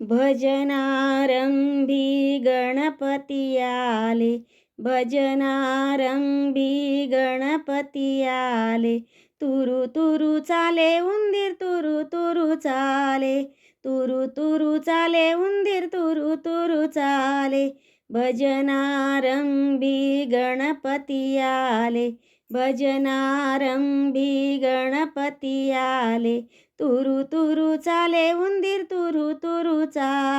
भजनारंभी गणपती आले भजनारंभी गणपती आले तुरु तुरु चाले उंदीर तुरु तुरु चाले तुरु तुरु चाले उंदीर तुरु तुरु चाले भजनारंभी गणपती आले भजनारंभी गणपती आले तुरु तुरु चाले उंदीर तुरु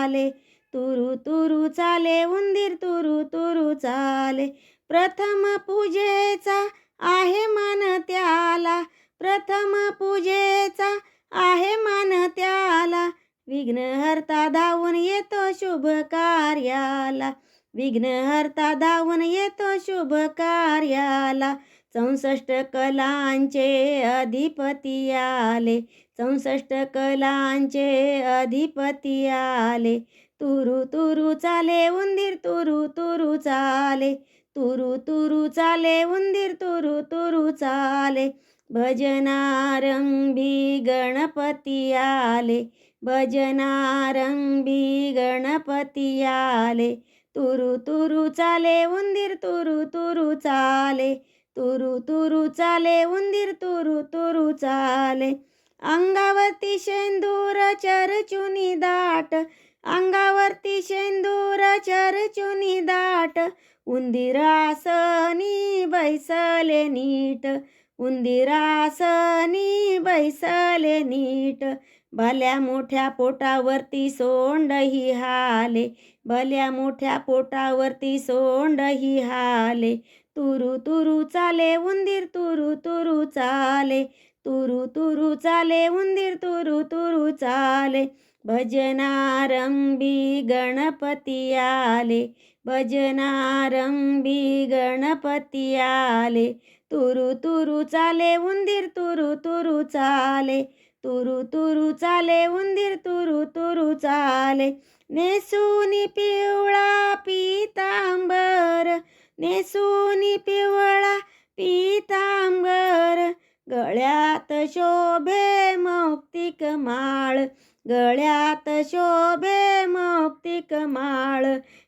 चाले. तुरु तुरु चाले उंदीर तुरु तुरु चाले. प्रथम पूजेचा आहे मान त्याला. प्रथम पूजेचा आहे मान त्याला. विघ्नहर्ता धावून येतो शुभ कार्याला. विघ्नहर्ता धावून येतो शुभ कार्याला. चौसष्ट कलांचे अधिपती आले. चौसष्ट कलांचे अधिपती आले. तुरु तुरु चाले उंदीर तुरु तुरु चाले. तुरु तुरु चाले उंदीर तुरु तुरु चाले. भजनारंभी गणपती आले. भजनारंभी गणपती आले. तुरु तुरु चाले उंदीर तुरु तुरु चाले. तुरु तुरु चाले उंदीर तुरु तुरु चाले. अंगावरती शेंदूर चरचुनी दाट. अंगावरती शेंदूर चरचुनी दाट. उंदिरासनी बैसले नीट. उंदिरासनी बैसले नीट. भल्या मोठ्या पोटावरती सोंडही हाले. भल्या मोठ्या पोटावरती सोंडही हाले. तुरु तुरु चाले उंदीर तुरु तुरु चाले. तुरु तुरु चाले उंदीर तुरु तुरु चाले भजनारंभी गणपती आले भजनारंभी गणपती आले तुरु तुरु चाले उंदीर तुरु तुरु चाले तुरु तुरु चाले उंदीर तुरु तुरु चाले नेसूनी पिवळा पितांबर नेसूनी पिवळा गळ्यात शोभे मौक्तिक माळ गळ्यात शोभे मौक्तिक माळ.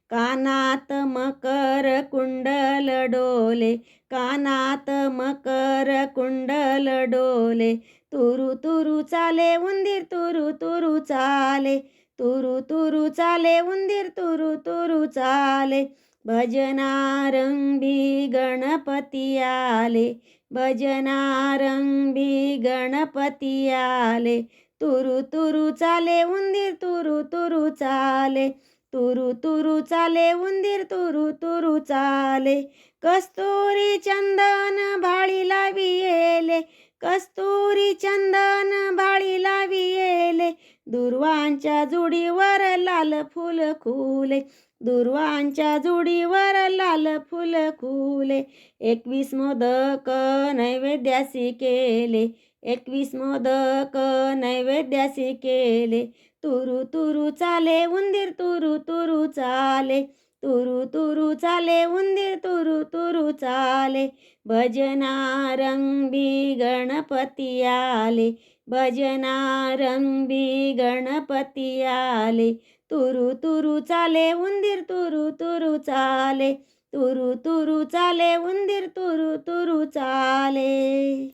कानात मकर कुंडल डोले कानात मकर कुंडल डोले. तुरु तुरु चाले उंदीर तुरु तुरु चाले. तुरु तुरु चाले उंदीर तुरु तुरु चाले. भजनारंभी गणपती आले भजनारंभी गणपती आले. तुरु तुरु चाले उंदीर तुरु तुरु चाले. तुरु तुरु चाले उंदीर तुरु तुरु चाले. कस्तुरी चंदन भाळीला लावी येले कस्तुरी चंदन भाळीला लावी येले. दुर्वांच्या जुडीवर लाल फुल खुले दुर्वांच्या जुडीवर लाल फुल खुले. एकवीस मोदक नैवेद्यासी केले. एकवीस मोदक नैवेद्यासी केले. तुरु तुरु चाले उंदीर तुरु तुरु चाले. तुरु तुरु चाले उंदीर तुरु तुरु चाले. भजनारंगी गणपती आले. भजनारंगी गणपती आले. तुरु तुरु चाले उंदीर तुरु तुरु चाले. तुरु तुरु चाले उंदीर तुरु तुरु चाले.